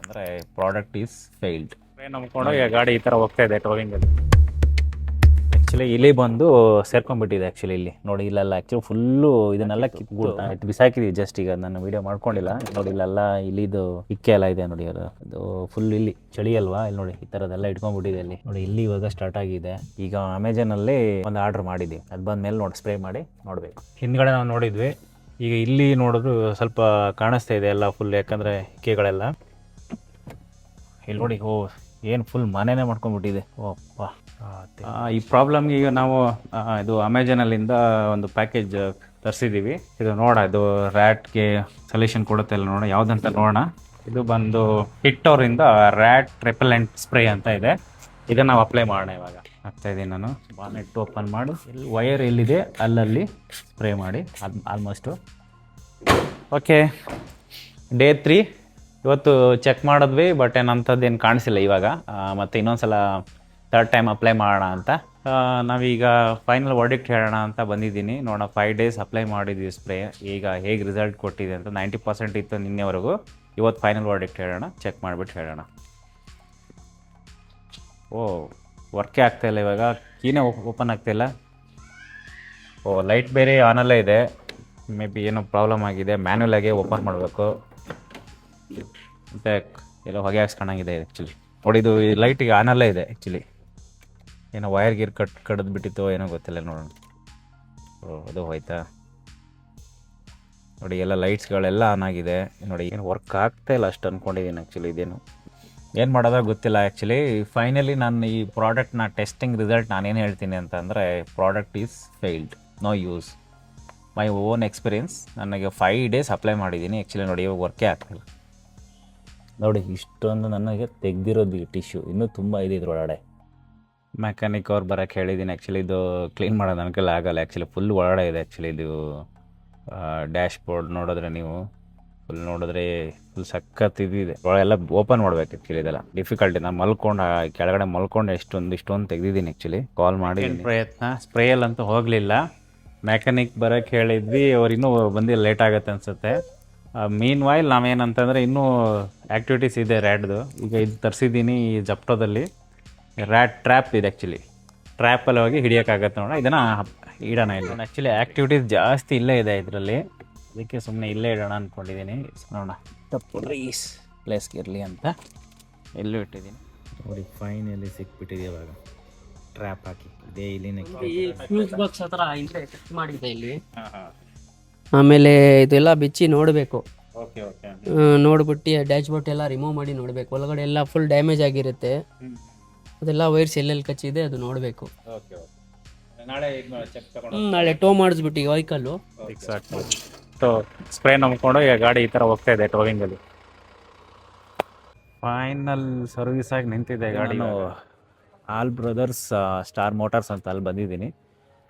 ಅಂತಂದ್ರೆ product is failed ನಂಬ್ಕೊಂಡು ಈಗ ಗಾಡಿ ಈ ತರ ಹೋಗ್ತಾ ಇದೆ ಟೋವಿಂಗ್ ಅಲ್ಲಿ. ಆ್ಯಕ್ಚುಲಿ ಇಲ್ಲಿ ಬಂದು ಸೇರ್ಕೊಂಡ್ಬಿಟ್ಟಿದೆ ಆ್ಯಕ್ಚುಲಿ ಇಲ್ಲಿ. ನೋಡಿ ಇಲ್ಲೆಲ್ಲ ಆ್ಯಕ್ಚುಲಿ ಫುಲ್ಲು ಇದನ್ನೆಲ್ಲ ಕಿತ್ತು. ಬಿಸಾಕಿದೀವಿ ಜಸ್ಟ್ ಈಗ ನಾನು ವಿಡಿಯೋ ಮಾಡ್ಕೊಂಡಿಲ್ಲ. ನೋಡಿ ಇಲ್ಲೆಲ್ಲ ಇಲ್ಲಿದು ಇಕ್ಕೆ ಎಲ್ಲ ಇದೆ ನೋಡಿ ಅದು. ಇದು ಫುಲ್ ಇಲ್ಲಿ. ಚಳಿ ಅಲ್ವಾ? ಇಲ್ಲಿ ನೋಡಿ ಈ ಥರದ್ದೆಲ್ಲ ಇಟ್ಕೊಂಡ್ಬಿಟ್ಟಿದೆ ಇಲ್ಲಿ. ನೋಡಿ ಇಲ್ಲಿ ಇವಾಗ ಸ್ಟಾರ್ಟ್ ಆಗಿದೆ. ಈಗ ಅಮೆಝಾನಲ್ಲಿ ಒಂದು ಆರ್ಡರ್ ಮಾಡಿದ್ದೀವಿ. ಅದು ಬಂದ್ಮೇಲೆ ನೋಡಿ ಸ್ಪ್ರೇ ಮಾಡಿ ನೋಡಬೇಕು. ಹಿಂದ್ಗಡೆ ನಾವು ನೋಡಿದ್ವಿ. ಈಗ ಇಲ್ಲಿ ನೋಡಿದ್ರು ಸ್ವಲ್ಪ ಕಾಣಿಸ್ತಾ ಇದೆ ಎಲ್ಲ ಫುಲ್ ಯಾಕಂದ್ರೆ ಇಕ್ಕೆಗಳೆಲ್ಲ. ಇಲ್ಲಿ ನೋಡಿ ಓ ಏನು ಫುಲ್ ಮನೆನೇ ಮಾಡ್ಕೊಂಡ್ಬಿಟ್ಟಿದೆ. ಓಹ್ ವಾ ಆ, ಈ ಪ್ರಾಬ್ಲಮ್ಗೆ ಈಗ ನಾವು ಆ, ಇದು ಅಮೆಜಾನಲ್ಲಿಂದ ಒಂದು ಪ್ಯಾಕೇಜ್ ತರಿಸಿದ್ದೀವಿ ಇದು ನೋಡ ಇದು ರ್ಯಾಟ್ಗೆ ಸೊಲ್ಯೂಷನ್ ಕೊಡುತ್ತೆ ಇಲ್ಲ ನೋಡ ಯಾವ್ದಂತ ನೋಡೋಣ. ಇದು ಬಂದು ಹಿಟ್ಟೋರಿಂದ ರ್ಯಾಟ್ ರೆಪಲೆಂಟ್ ಸ್ಪ್ರೇ ಅಂತ ಇದೆ. ಇದನ್ನ ನಾವು ಅಪ್ಲೈ ಮಾಡೋಣ ಇವಾಗ. ಆಗ್ತಾ ಇದ್ದೀನಿ ನಾನು. ಬಾನೆಟ್ ಓಪನ್ ಮಾಡಿ. ಇಲ್ಲಿ ವೈರ್ ಎಲ್ಲಿದೆ ಅಲ್ಲಲ್ಲಿ ಸ್ಪ್ರೇ ಮಾಡಿ. ಆಲ್ಮೋಸ್ಟು ಓಕೆ ಡೇ ತ್ರೀ ಇವತ್ತು ಚೆಕ್ ಮಾಡಿದ್ವಿ ಬಟ್ ಏನು ಅಂಥದ್ದೇನು ಕಾಣಿಸಿಲ್ಲ ಇವಾಗ. ಮತ್ತು ಇನ್ನೊಂದು ಸಲ ಥರ್ಡ್ ಟೈಮ್ ಅಪ್ಲೈ ಮಾಡೋಣ ಅಂತ. ನಾವೀಗ ಫೈನಲ್ ವರ್ಡಿಕ್ಟ್ ಹೇಳೋಣ ಅಂತ ಬಂದಿದ್ದೀನಿ. ನೋಡೋಣ ಫೈವ್ ಡೇಸ್ ಅಪ್ಲೈ ಮಾಡಿದ್ವಿ ಸ್ಪ್ರೇ ಈಗ ಹೇಗೆ ರಿಸಲ್ಟ್ ಕೊಟ್ಟಿದೆ ಅಂತ ನೈಂಟಿ ಪರ್ಸೆಂಟ್ ಇತ್ತು ನಿನ್ನೆವರೆಗೂ. ಇವತ್ತು ಫೈನಲ್ ವರ್ಡಿಕ್ಟ್ ಹೇಳೋಣ ಚೆಕ್ ಮಾಡಿಬಿಟ್ಟು ಹೇಳೋಣ. ಓ ವರ್ಕೇ ಆಗ್ತಾಯಿಲ್ಲ ಇವಾಗ. ಕೀನೇ ಓಪನ್ ಆಗ್ತಾಯಿಲ್ಲ ಓ ಲೈಟ್ ಬೇರೆ ಆನಲ್ಲೇ ಇದೆ. ಮೇ ಬಿ ಏನೋ ಪ್ರಾಬ್ಲಮ್ ಆಗಿದೆ. ಮ್ಯಾನ್ಯಲ್ ಆಗಿ ಓಪನ್ ಮಾಡಬೇಕು. ಮತ್ತು ಎಲ್ಲೋ ಹೊಗೆ ಹಾಕ್ಸ್ಕೊಂಡಂಗಿದೆ ಆ್ಯಕ್ಚುಲಿ ಇದು ಈ ಲೈಟಿಗೆ ಆನಲ್ಲೇ ಇದೆ ಆ್ಯಕ್ಚುಲಿ ಏನೋ ವೈರ್ ಗೀರ್ ಕಟ್, ಕಡ್ದು ಬಿಟ್ಟಿತ್ತೋ ಏನೋ ಗೊತ್ತಿಲ್ಲ ನೋಡೋಣ. ಓ, ಅದು ಹೋಯ್ತಾ? ನೋಡಿ, ಎಲ್ಲ ಲೈಟ್ಸ್ಗಳೆಲ್ಲ ಆನ್ ಆಗಿದೆ. ನೋಡಿ, ಏನು ವರ್ಕ್ ಆಗ್ತಾ ಇಲ್ಲ ಅಷ್ಟು ಅಂದ್ಕೊಂಡಿದ್ದೀನಿ ಆ್ಯಕ್ಚುಲಿ ಇದೇನು. ಏನು ಮಾಡೋದ ಗೊತ್ತಿಲ್ಲ ಆ್ಯಕ್ಚುಲಿ ಫೈನಲಿ ನಾನು ಈ ಪ್ರಾಡಕ್ಟ್ನ ಟೆಸ್ಟಿಂಗ್ ರಿಸಲ್ಟ್ ನಾನೇನು ಹೇಳ್ತೀನಿ ಅಂತಂದರೆ product is failed no use my own experience ನನಗೆ ಫೈವ್ ಡೇಸ್ ಅಪ್ಲೈ ಮಾಡಿದ್ದೀನಿ ಆ್ಯಕ್ಚುಲಿ ನೋಡಿ, ಇವಾಗ ವರ್ಕೇ ಆಗ್ತಿಲ್ಲ. ನೋಡಿ ಇಷ್ಟೊಂದು ನನಗೆ ತೆಗ್ದಿರೋದು ಈ ಟಿಶ್ಯೂ ಇನ್ನೂ ತುಂಬ ಇದೆ ಇದ್ರೊಳಗಡೆ. ಮೆಕ್ಯಾನಿಕ್ ಅವ್ರು ಬರೋಕ್ಕೆ ಹೇಳಿದ್ದೀನಿ ಆ್ಯಕ್ಚುಲಿ ಇದು ಕ್ಲೀನ್ ಮಾಡೋದು ನನ್ನ ಕೈಲಿ ಆಗಲ್ಲ. ಆ್ಯಕ್ಚುಲಿ ಫುಲ್ ಒಳಗಡೆ ಇದೆ. ಆ್ಯಕ್ಚುಲಿ ಇದು ಡ್ಯಾಶ್ ಬೋರ್ಡ್ ನೋಡಿದ್ರೆ ನೀವು ಫುಲ್ ನೋಡಿದ್ರೆ ಫುಲ್ ಸಖತ್ ಇದಿದೆ ಒಳಗೆಲ್ಲ ಓಪನ್ ಮಾಡ್ಬೇಕು ಆ್ಯಕ್ಚುಲಿ ಇದೆಲ್ಲ. ಡಿಫಿಕಲ್ಟಿ ನಾನು ಮಲ್ಕೊಂಡು ಕೆಳಗಡೆ ಮಲ್ಕೊಂಡು ಎಷ್ಟೊಂದು ಇಷ್ಟೊಂದು ತೆಗ್ದಿದ್ದೀನಿ ಆ್ಯಕ್ಚುಲಿ ಕಾಲ್ ಮಾಡಿ ಪ್ರಯತ್ನ. ಸ್ಪ್ರೇಯಲ್ಲಂತೂ ಹೋಗಲಿಲ್ಲ. ಮೆಕ್ಯಾನಿಕ್ ಬರೋಕ್ಕೆ ಹೇಳಿದ್ವಿ. ಅವ್ರು ಇನ್ನೂ ಬಂದಿಲ್ಲ. ಲೇಟ್ ಆಗುತ್ತೆ ಅನ್ಸುತ್ತೆ. ಮೀನ್ ವಾಯ್ಲ್ ನಾವೇನಂತಂದರೆ ಇನ್ನೂ ಆ್ಯಕ್ಟಿವಿಟೀಸ್ ಇದೆ ರ್ಯಾಡ್ದು ಈಗ ಇದು ತರಿಸಿದ್ದೀನಿ ಈ ಜಪ್ಟೋದಲ್ಲಿ ರ್ಯಾಡ್ ಟ್ರ್ಯಾಪ್ ಇದೆ ಆ್ಯಕ್ಚುಲಿ ಟ್ರ್ಯಾಪಲ್ಲಿ ಹೋಗಿ ಹಿಡಿಯೋಕ್ಕಾಗತ್ತೆ ನೋಡ. ಇದನ್ನು ಇಡೋಣ ಇಲ್ಲ. ಆ್ಯಕ್ಚುಲಿ ಆ್ಯಕ್ಟಿವಿಟೀಸ್ ಜಾಸ್ತಿ ಇಲ್ಲೇ ಇದೆ ಇದರಲ್ಲಿ. ಅದಕ್ಕೆ ಸುಮ್ಮನೆ ಇಲ್ಲೇ ಇಡೋಣ ಅಂದ್ಕೊಂಡಿದ್ದೀನಿ ನೋಡೋಣ. ತಪ್ಪು. ರೀಸ್ ಪ್ಲೇಸ್ಗೆ ಇರಲಿ ಅಂತ. ಎಲ್ಲೂ ಇಟ್ಟಿದ್ದೀನಿ ನೋಡಿ ಫೈನಲಿ ಸಿಕ್ಬಿಟ್ಟಿದೆ ಇವಾಗ. ಟ್ರ್ಯಾಪ್ ಹಾಕಿ. ಇದೇ ಇಲ್ಲಿ ಬಾಕ್ಸ್ ಹತ್ರ ಹಿಂದೆ ಕಟ್ ಮಾಡಿದೆ ಇಲ್ಲಿ. ಆಮೇಲೆ ಇದೆಲ್ಲ ಬಿಚ್ಚಿ ನೋಡಬೇಕು. ಓಕೆ ಓಕೆ ನೋಡ್ಬಿಟ್ಟು ಡ್ಯಾಶ್ ಬೋರ್ಡ್ ಎಲ್ಲ ರಿಮೂವ್ ಮಾಡಿ ನೋಡಬೇಕು. ಒಳಗಡೆ ಎಲ್ಲ ಫುಲ್ ಡ್ಯಾಮೇಜ್ ಆಗಿರುತ್ತೆ. ಅದೆಲ್ಲ ವೈರ್ಸ್ ಎಲ್ಲೆಲ್ಲಿ ಕಚ್ಚಿದೆ ಅದು ನೋಡಬೇಕು. ಓಕೆ ಓಕೆ ನಾಳೆ ಇದು ಚೆಕ್ ತಗೊಂಡು ನಾಳೆ ಟೋ ಮಾಡಿಸ್ಬಿಟ್ಟು ಈ ವೆಹಿಕಲ್ಲು ಸೊ ಸ್ಪ್ರೇ ನಂಬ್ಕೊಂಡು ಈಗ ಗಾಡಿ ಈ ಥರ ಹೋಗ್ತಾ ಇದೆ ಟೋವಿಂಗಲ್ಲಿ ಫೈನಲ್ ಸರ್ವಿಸ್ ಆಗಿ ನಿಂತಿದೆ ಗಾಡಿ. ನಾನು ಆಲ್ ಬ್ರದರ್ಸ್ ಸ್ಟಾರ್ ಮೋಟಾರ್ಸ್ ಅಂತ ಅಲ್ಲಿ ಬಂದಿದ್ದೀನಿ.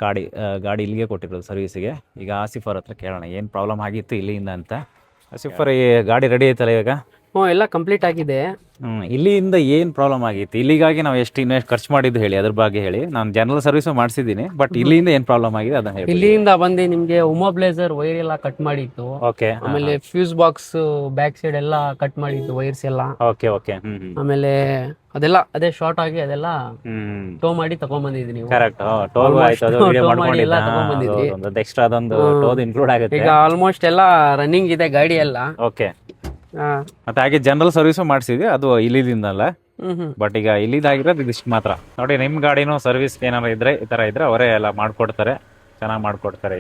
ಗಾಡಿ ಗಾಡಿ ಇಲ್ಲಿಗೆ ಕೊಟ್ಟಿರೋದು ಸರ್ವಿಸಿಗೆ ಈಗ ಆಸಿಫರ್ ಹತ್ರ ಕೇಳೋಣ, ಏನು ಪ್ರಾಬ್ಲಮ್ ಆಗಿತ್ತು ಇಲ್ಲಿಂದ ಅಂತ? ಆಸಿಫರ್ ಈ ಗಾಡಿ ರೆಡಿ ಐತಲ್ಲ ಇವಾಗ? ಹ್ಞೂ ಎಲ್ಲ ಕಂಪ್ಲೀಟ್ ಆಗಿದೆ. ಹ್ಮ್ ಇಲ್ಲಿಂದ ಏನು ಪ್ರಾಬ್ಲಮ್ ಆಗಿತ್ತು ಇಲ್ಲಿಗಾಗಿ ನಾವು ಎಷ್ಟು ಇನ್ವೆಸ್ಟ್ ಖರ್ಚು ಮಾಡಿದ್ದು ಹೇಳಿ ಅದ್ರ ಬಗ್ಗೆ ಹೇಳಿ. ನಾನು ಜನರಲ್ ಸರ್ವಿಸ್ ಮಾಡಿಸಿದ್ದೀನಿ ಬಟ್ ಇಲ್ಲಿಂದ ಏನು ಪ್ರಾಬ್ಲಮ್ ಆಗಿದೆ ಅದನ್ನ ಹೇಳಿ ಇಲ್ಲಿಂದ ಬಂದು ನಿಮಗೆ ಬ್ಲೇಸರ್ ವೈರ್ ಎಲ್ಲ ಕಟ್ ಮಾಡಿತ್ತು ಓಕೆ ಆಮೇಲೆ ಫ್ಯೂಸ್ ಬಾಕ್ಸ್ ಬ್ಯಾಕ್ ಸೈಡ್ ಎಲ್ಲ ಕಟ್ ಮಾಡಿತ್ತು ವೈರ್ಸ್ ಎಲ್ಲ. ಓಕೆ ಓಕೆ ಹ್ಮ್ ಆಮೇಲೆ ಅದೆಲ್ಲ ಅದೇ ಶಾರ್ಟ್ ಆಗಿ ಅದೆಲ್ಲ ಹ್ಮ್ ಟೋ ಮಾಡಿ ತಗೊಂಡ್ಬಂದಿದ್ದೀನಿ ಕರೆಕ್ಟ್ ಟೋಲ್ ಆಯ್ತು ಅದು ವಿಡಿಯೋ ಒಂದು ಎಕ್ಸ್ಟ್ರಾ ಅದೊಂದು ಟೋದ್ ಇನ್ಕ್ಲೂಡ್ ಆಗುತ್ತೆ. ಈಗ ಆಲ್ಮೋಸ್ಟ್ ಎಲ್ಲ ರನ್ನಿಂಗ್ ಇದೆ ಗಾಡಿ ಎಲ್ಲ ಓಕೆ ಮತ್ತೆ ಹಾಗೆ ಜನರಲ್ ಸರ್ವಿಸ್ ಮಾಡಿಸಿದ್ವಿ ಅದು ಇಲ್ಲಿದಿಂದಲ್ಲ. ಬಟ್ ಈಗ ಇಲ್ಲಿದಾಗಿರೋದು ಇದಿಷ್ಟು ಮಾತ್ರ. ನೋಡಿ ನಿಮ್ ಗಾಡಿನೂ ಸರ್ವಿಸ್ ಏನಾರ ಇದ್ರೆ ಈ ತರ ಇದ್ರೆ ಅವರೇ ಎಲ್ಲ ಮಾಡ್ಕೊಡ್ತಾರೆ. ಚೆನ್ನಾಗಿ ಮಾಡ್ಕೊಡ್ತಾರೆ.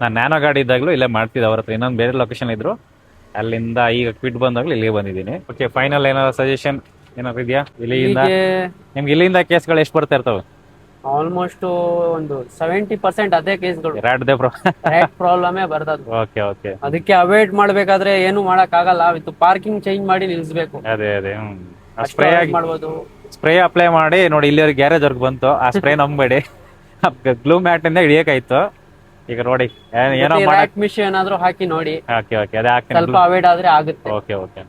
ನಾನು ನ್ಯಾನೋ ಗಾಡಿ ಇದ್ದಾಗಲೂ ಇಲ್ಲೇ ಮಾಡ್ತಿದ್ದೆ ಅವ್ರ ಹತ್ರ. ಇನ್ನೊಂದು ಬೇರೆ ಲೊಕೇಶನ್ ಇದ್ರು. ಅಲ್ಲಿಂದ ಈಗ ಕ್ವಿಟ್ ಬಂದಾಗ್ಲೂ ಇಲ್ಲಿಗೆ ಬಂದಿದ್ದೀನಿ. ಓಕೆ ಫೈನಲ್ ಏನಾದ್ರು ಸಜೆಷನ್ ಏನಾದ್ರು ಇದೆಯಾ? ಇಲ್ಲಿಂದ ನಿಮ್ಗೆ ಇಲ್ಲಿಂದ ಕೇಸ್ಗಳು ಎಷ್ಟು ಬರ್ತಾ ಇರ್ತವೆ? ಆಲ್ಮೋಸ್ಟ್ ಒಂದು ಸೆವೆಂಟಿ ಪರ್ಸೆಂಟ್ ಅದೇ ಕೇಸ್ಗಳು. ಪ್ರಾಬ್ಲಮೇ ಬರ್ತದ ಓಕೆ ಓಕೆ ಅದಕ್ಕೆ ಅವಾಯ್ಡ್ ಮಾಡ್ಬೇಕಾದ್ರೆ ಏನು ಮಾಡಕ್ ಆಗಲ್ಲ ವಿತ್ ಪಾರ್ಕಿಂಗ್ ಚೇಂಜ್ ಮಾಡಿ ನಿಲ್ಸ್ಬೇಕು ಅದೇ ಅದೇ ಸ್ಪ್ರೇ ಆಗಿ ಮಾಡ್ಬೋದು. ಸ್ಪ್ರೇ ಅಪ್ಲೈ ಮಾಡಿ ನೋಡಿ ಇಲ್ಲಿ ಗ್ಯಾರೇಜ್ ವರ್ಗ್ ಬಂತು. ಆ ಸ್ಪ್ರೇ ನಂಬೇಡಿ ಗ್ಲೂ ಮ್ಯಾಟ್ ಇಂದ ಹಿಡಿಯಕಾಯ್ತು ಈಗ ನೋಡಿ ಏನ್- ಮಾಡಕ್ ಮಿಷನ್ ಮಿಷ್ ಏನಾದ್ರು ಹಾಕಿ ನೋಡಿ. ಓಕೆ ಓಕೆ ಅದೇ ಹಾಕಿ ಸ್ವಲ್ಪ ಅವಾಯ್ಡ್ ಆದ್ರೆ ಆಗುತ್ತೆ. ಓಕೆ ಓಕೆ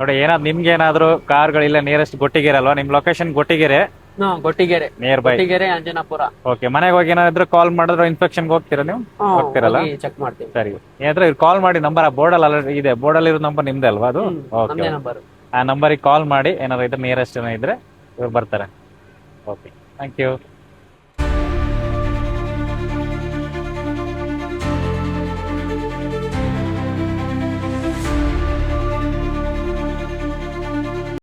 ನೋಡಿ ಏನಾದ್ರು ನಿಮ್ಗೆ ಏನಾದ್ರು ಕಾರ್ಗಳಿಲ್ಲ ನಿಯರೆಸ್ಟ್ ಗೊಟ್ಟಿಗೆರೆ ಅಲ್ವಾ? ನಿಮ್ location Gottigere. Gottigere. Nearby Gottigere Anjanapura. Okay ಮನೆಗೆ ಹೋಗಿ ಏನಾದ್ರು ಕಾಲ್ ಮಾಡಿದ್ರೆ ಗೆ ಹೋಗ್ತೀರಾ ನೀವು? ಹೋಗ್ತೀರಲ್ಲ? ಚೆಕ್ ಮಾಡ್ತೀವಿ. ಸರಿ. ಏನಾದ್ರು ಕಾಲ್ ಮಾಡಿ ನಂಬರ್ ಆ ಬೋರ್ಡ್ ಅಲ್ಲಿ ಇದೆ. ಬೋರ್ಡಲ್ಲಿ ಇರೋ ನಂಬರ್ ನಿಮ್ದೇ ಅಲ್ವಾ ಅದು? ಓಕೆ ನಂಬರ್ ಆ ನಂಬರಿಗೆ ಕಾಲ್ ಮಾಡಿ ಏನಾದ್ರು ಇದ್ರೆ ನಿಯರೆಸ್ಟ್ ಇದ್ರೆ ಇವ್ರು ಬರ್ತಾರೆ. Okay thank you